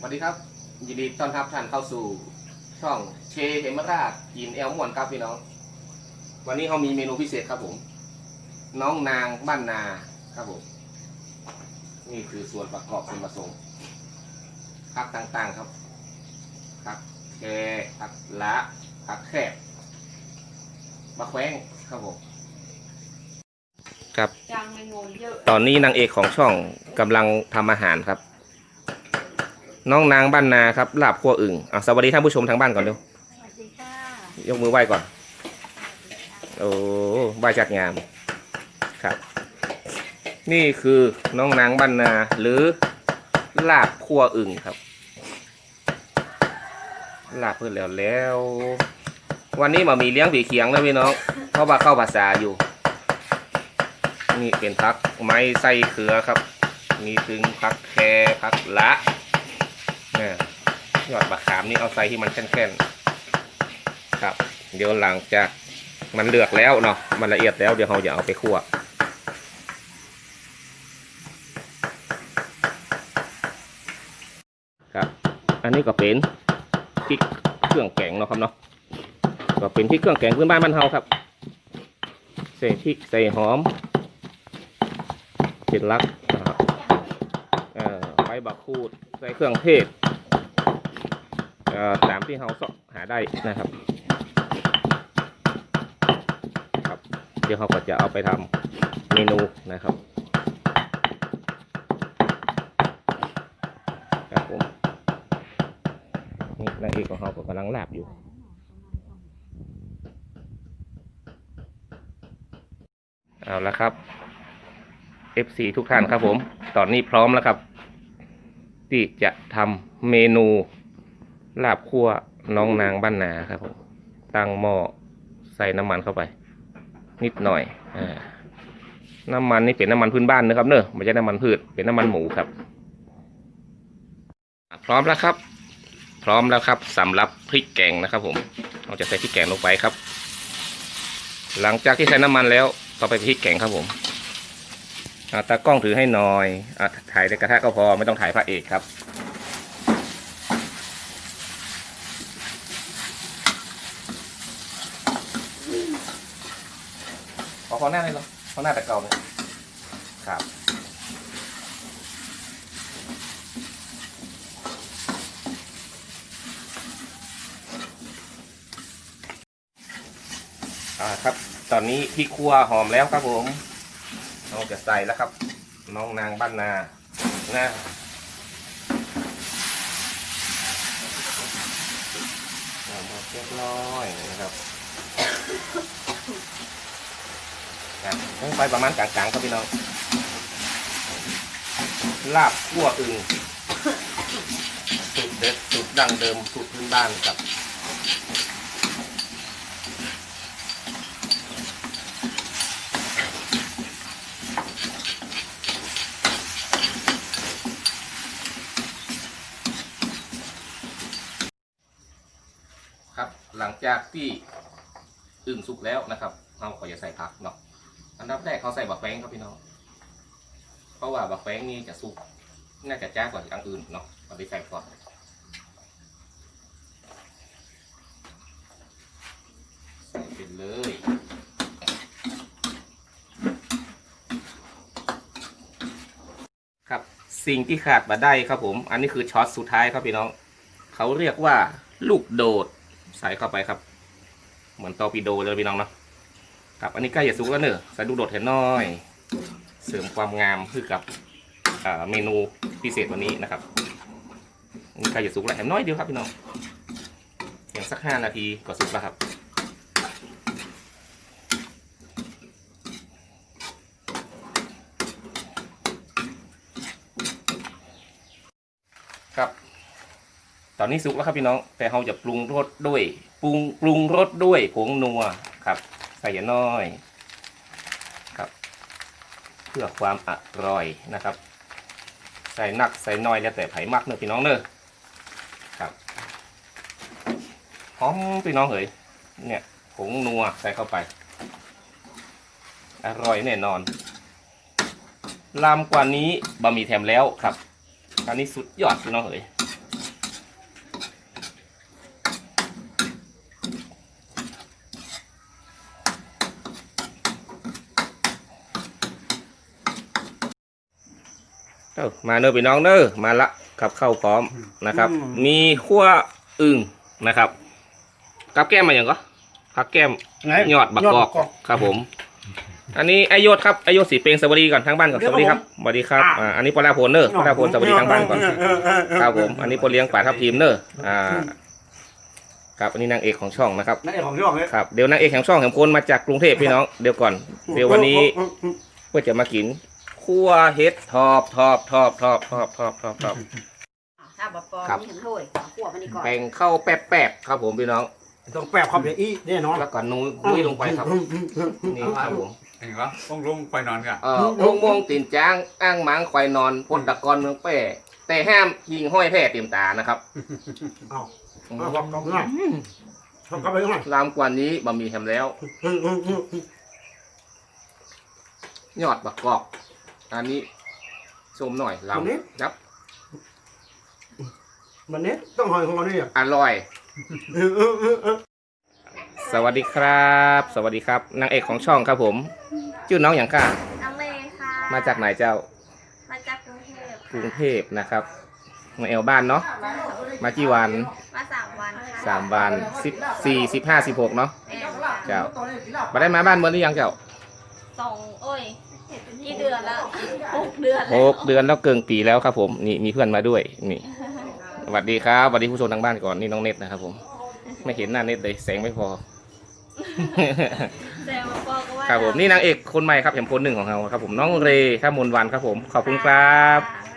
สวัสดีครับ ยินดีต้อนรับท่านเข้าสู่ช่องเชเฮมราชกินแอลม่วนครับพี่น้อง วันนี้เขามีเมนูพิเศษครับผม น้องนางบ้านนาครับผม นี่คือส่วนประกอบส่วนผสมผักต่างๆครับผักแคผักละผักแคบมะแขวงครับผมครับจังไม่งนเยอะ ตอนนี้นางเอกของช่องกำลังทำอาหารครับ น้องนางบ้านนาครับลาบขั้วอึ่งอะสวัสดีท่านผู้ชมทางบ้านก่อนเร็วสวัสดีค่ะยกมือไหว้ก่อน โอ้ไหว้จัดงามครับ นี่คือน้องนางบ้านนาหรือลาบขั้วอึ่งครับ ลาบเพื่อนแล้วแล้ว วันนี้มามีเลี้ยงผีเขียงแล้วพี่น้อง เพราะว่าเข้าภาษาอยู่ นี่เป็นพักไม้ไส้เขือครับ มีถึงพักแครพักละ เนี่ยยอดบะขามนี่เอาใส่ที่มันแข็งๆครับ เดี๋ยวหลังจากมันเลือกแล้วเนาะมันละเอียดแล้วเดี๋ยวเราจะเอาไปคั่วครับ อันนี้ก็เป็นพริกเครื่องแกงเนาะครับเนาะก็เป็นพริกเครื่องแกงพื้นบ้านบ้านเฮาครับใส่พริกใส่หอมเป็นลักนะครับเอ่อใบบักคูดใส่เครื่องเทศ เอ่อตามที่เราสาะหาได้นะครับครับ เดี๋ยวเราก็จะเอาไปทำเมนูนะครับครับผมนี่นางเอกของเราก็กำลังลาบอยู่เอาละครับ FC ทุกท่านครับผม ตอนนี้พร้อมแล้วครับ ที่จะทำเมนู ลาบคั่วน้องนางบ้านนาครับผมตั้งหม้อใส่น้ำมันเข้าไป นิดหน่อยอาน้ำมันนี่เป็นน้ำมันพื้นบ้านนะครับเนอะไม่ใช่น้ำมันพืชเป็นน้ำมันหมูครับ พร้อมแล้วครับ พร้อมแล้วครับสำหรับพริกแกงนะครับ ผมเราจะใส่พริกแกงลงไปครับ หลังจากที่ใส่น้ำมันแล้วต่อไปพริกแกงครับผมตากล้องถือให้หน่อยอถ่ายในกระทะก็พอไม่ต้องถ่ายพระเอกครับ ขอขอหน้าเลยเหรอขอหน้าแต่เก่าเลยครับอ่าครับ ตอนนี้พริกคั่วหอมแล้วครับผมเราจะใส่แล้วครับ น้องนางบ้านนานะเอามาเรียบร้อยนะครับ ครับต้องไปประมาณกลางๆครับพี่น้อง ลาบคั่วอึ่งสูตรเด็ดสูตรดั้งเดิมสูตรพื้นบ้านครับครับหลังจากที่อึ่งสุกแล้วนะครับเราก็จะใส่ผักเนาะ อันดับแรกเขาใส่บักแป้งครับพี่น้อง เพราะว่าบักแป้งนี่จะสุก น่าจะจ้ากว่าอย่างอื่นเนาะเราไปใส่ก่อนใส่ไปเลยครับสิ่งที่ขาดมาได้ครับผม อันนี้คือช็อตสุดท้ายครับพี่น้อง เขาเรียกว่าลูกโดด ใส่เข้าไปครับ เหมือนตอร์ปิโดเลยพี่น้องเนาะ ครับอันนี้ใกล้จะสุกแล้วเนอะใส่ลูโดดเห็นน้อย เสริมความงามคือกับเมนูพิเศษวันนี้นะครับอันนี่ใกล้จะสุกแล้วแถมน้อยเดียวครับพี่น้องเพียงสักห้านาทีก็สุกแล้วครับครับตอนนี้สุกแล้วครับพี่น้อง แต่เราจะปรุงรสด้วย ปรุงปรุงรสด้วยผงนัวครับ ใส่อย่าน้อยครับ เพื่อความอร่อยนะครับ ใส่นักใส่น้อยแล้วแต่ไผ่มักเนอะพี่น้องเนอะครับหอมพี่น้องเอ๋ยเนี่ยผงนัวใส่เข้าไป อร่อยแน่นอนลามกว่านี้บะหมี่แถมแล้วครับอันนี้สุดยอดพี่น้องเอ๋ย มาเนอพี่น้องเนอมาละกับข้าวพร้อมนะครับ มีขั้วอึ่งนะครับ กับแก้มมาอย่างก็ผักแก้มไหนยอดบักกอกครับผม อันนี้ไอโยศครับไอโยศสีเปงสวัสดีก่อนทั้งบ้านก่อนสวัสดีครับสวัสดีครับอ่าอันนี้ปลาโพนเนอร์ปลาโพนสวัสดีทั้งบ้านก่อนครับผม อันนี้โปรเลี้ยงป่าทับทีมเนอร์อ่าครับอันนี้นางเอกของช่องนะครับนั่นเองของช่องเลยครับเดี๋ยวนางเอกแห่งช่องแห่งคนมาจากกรุงเทพพี่น้องเดี๋ยวก่อน เดี๋ยววันนี้เพื่อจะมากิน คั่วเฮ็ดทอบทอบทอบทอบทอบทอบทอบทอบ ถ้าบะปอครับ นี่เห็นถ้วยเอาขวบมันนี่ก่อนแบ่งเข้าแป๊บๆครับผมพี่น้อง ต้องแปบความเดี๋ยวอีแน่นอนแล้วก็นุ้ยนุ้ยลงไปครับ นี่ครับผม เห็นเหรอต้องลงไปนอนกัน เอ่อองค์มวงตีนจ้างอ้างหมังควายนอนพลตะกอนเมืองแป้แต่ห้ามยิงห้อยแพร่เต็มตานะครับเอาเอาบอกเขาง่ายชอบเขาไปง่ายลามกว่านี้บะหมี่แฮมแล้ว ยอดบักกอก อันนี้ชมหน่อยลำครับวันนี้ต้องหอยของเราเนี่ยอร่อย สวัสดีครับ สวัสดีครับ นางเอกของช่องครับผมชื่อน้องอย่างก้าน้องเมย์ค่ะมาจากไหนเจ้า มาจากกรุงเทพกรุงเทพนะครับ มาแอลบ้านเนาะ มากี่วันมาสามวันค่ะสามวันสิบสี่สิบห้าสิบหกเนาะ แม่ค่ะเจ้า มาได้มาบ้านเมื่อหรือยังเจ้า สองโอ้ย กี่เดือนแล้วหกเดือนหแล้วกเดือนแล้วเกินปีแล้วครับ ผมนี่มีเพื่อนมาด้วยนี่สวัสดีครับสวัสดีผู้ชมทางบ้านก่อนนี่น้องเน็ตนะครับ ผม ไม่เห็นหน้าเน็ตเลยแสงไม่พอแต่มาปอก็ว่าครับผมนี่นางเอกคนใหม่ครับแห่งคนหนึ่งของเราครับ ผมน้องเรข้ามนวันครับผมขอบคุณครับค่ะ